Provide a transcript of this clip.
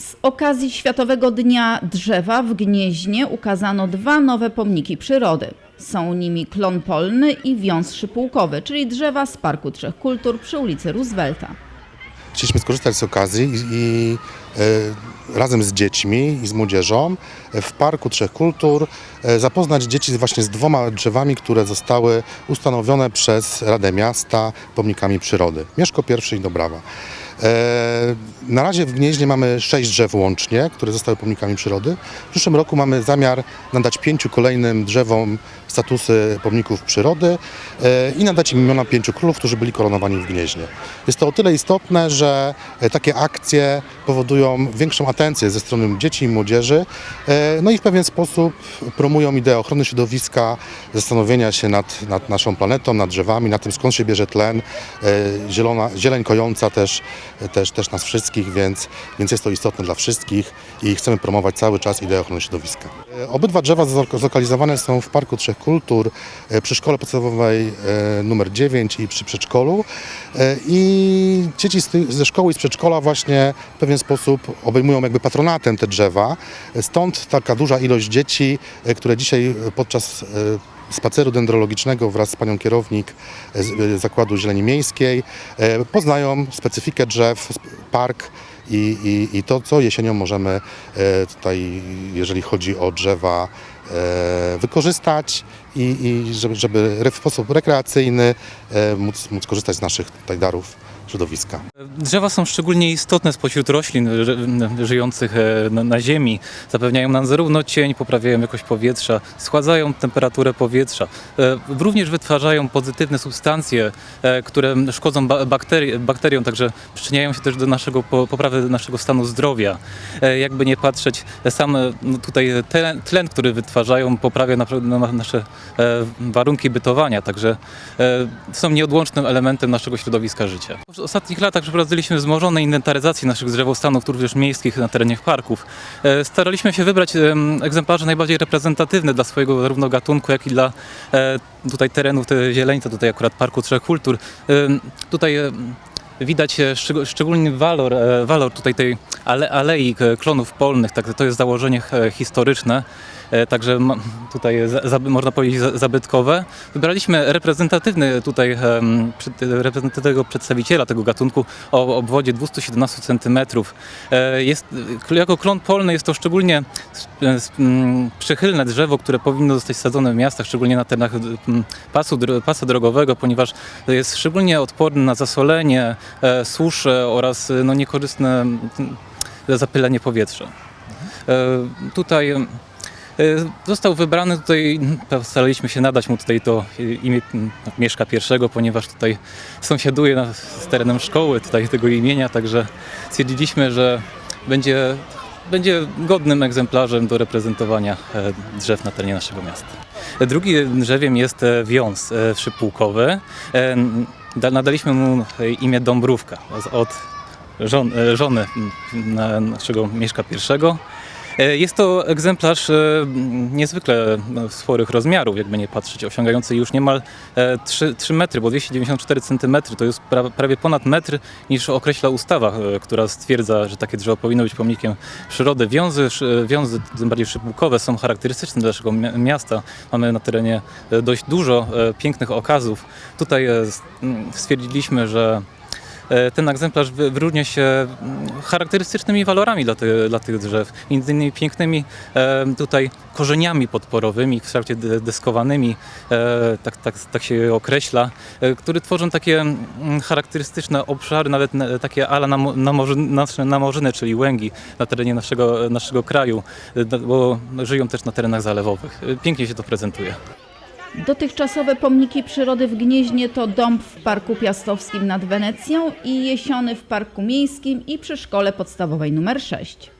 Z okazji Światowego Dnia Drzewa w Gnieźnie ukazano dwa nowe pomniki przyrody. Są nimi klon polny i wiąz szypułkowy, czyli drzewa z Parku Trzech Kultur przy ulicy Roosevelta. Chcieliśmy skorzystać z okazji i, i e, razem z dziećmi i z młodzieżą e, w Parku Trzech Kultur e, zapoznać dzieci właśnie z dwoma drzewami, które zostały ustanowione przez Radę Miasta pomnikami przyrody. Mieszko pierwszy i Dobrawa. E, na razie w Gnieźnie mamy sześć drzew łącznie, które zostały pomnikami przyrody. W przyszłym roku mamy zamiar nadać pięciu kolejnym drzewom statusy pomników przyrody e, i nadać im imiona pięciu królów, którzy byli koronowani w Gnieźnie. Jest to o tyle istotne, że e, takie akcje powodują większą atencję ze strony dzieci i młodzieży, no i w pewien sposób promują ideę ochrony środowiska, zastanowienia się nad, nad naszą planetą, nad drzewami, nad tym skąd się bierze tlen, zielona, zieleń kojąca też, też, też nas wszystkich, więc, więc jest to istotne dla wszystkich i chcemy promować cały czas ideę ochrony środowiska. E, Obydwa drzewa zlok- zlokalizowane są w Parku Trzech Kultur e, przy szkole podstawowej e, numer 9 i przy przedszkolu i dzieci ze szkoły i z przedszkola właśnie w pewien sposób obejmują jakby patronatem te drzewa. Stąd taka duża ilość dzieci, które dzisiaj podczas spaceru dendrologicznego wraz z panią kierownik e, Zakładu Zieleni Miejskiej e, poznają specyfikę drzew, park i, i, i to, co jesienią możemy e, tutaj, jeżeli chodzi o drzewa, wykorzystać i, i żeby, żeby w sposób rekreacyjny móc, móc korzystać z naszych tutaj darów środowiska. Drzewa są szczególnie istotne spośród roślin ży- żyjących e, na, ziemi. Zapewniają nam zarówno cień, poprawiają jakość powietrza, schładzają temperaturę powietrza. E, Również wytwarzają pozytywne substancje, e, które szkodzą bakteriom, także przyczyniają się też do naszego po- poprawy naszego stanu zdrowia. Jakby nie patrzeć, sam no tutaj tlen, tlen, który wytwarzają, poprawia nasze warunki bytowania, także są nieodłącznym elementem naszego środowiska życia. W ostatnich latach przeprowadziliśmy wzmożone inwentaryzacje naszych drzewostanów, również miejskich na terenie parków. E, Staraliśmy się wybrać em, egzemplarze najbardziej reprezentatywne dla swojego zarówno gatunku, jak i dla e, tutaj terenów te zieleńca, tutaj akurat Parku Trzech Kultur. Tutaj widać e, szczeg- szczególny walor, walor tutaj tej ale, alei klonów polnych, tak, to jest założenie historyczne. E, Także tutaj można powiedzieć za- zabytkowe. Wybraliśmy reprezentatywny tutaj reprezentatywnego przedstawiciela tego gatunku o obwodzie 217 cm. Jest, e, jako klon polny jest to szczególnie przychylne drzewo, które powinno zostać sadzone w miastach, szczególnie na terenach pasu, pasa drogowego, ponieważ jest szczególnie odporny na zasolenie, e, suszę oraz e, no, niekorzystne zapylenie powietrza. E, Tutaj e, został wybrany tutaj, staraliśmy się nadać mu tutaj to imię m, Mieszka I, ponieważ tutaj sąsiaduje z terenem szkoły tutaj tego imienia, także stwierdziliśmy, że będzie, będzie godnym egzemplarzem do reprezentowania e, drzew na terenie naszego miasta. Drugim drzewiem jest e, wiąz e, szypułkowy. E, da- Nadaliśmy mu e, imię Dąbrówka od żon, e, żony naszego Mieszka I. E, Jest to egzemplarz e, niezwykle no, sporych rozmiarów, jakby nie patrzeć, osiągający już niemal e, 3, 3 metry, bo 294 cm to jest pra, prawie ponad metr niż określa ustawa, która stwierdza, że takie drzewo powinno być pomnikiem przyrody. Wiązy, wiązy tym bardziej szypułkowe są charakterystyczne dla naszego mi- miasta. Mamy na terenie dość dużo pięknych okazów. Tutaj stwierdziliśmy, że ten egzemplarz wy- wyróżnia się mm, charakterystycznymi walorami dla, ty, dla tych drzew. Między innymi pięknymi e, tutaj korzeniami podporowymi, w kształcie de- deskowanymi, e, tak, tak, tak się określa, e, które tworzą takie mm, charakterystyczne obszary, nawet na, takie ala namo- namorzy, nasze namorzyny, czyli łęgi na terenie naszego, naszego kraju, e, bo żyją też na terenach zalewowych. E, Pięknie się to prezentuje. Dotychczasowe pomniki przyrody w Gnieźnie to dąb w Parku Piastowskim nad Wenecją i jesiony w Parku Miejskim i przy Szkole Podstawowej numer 6.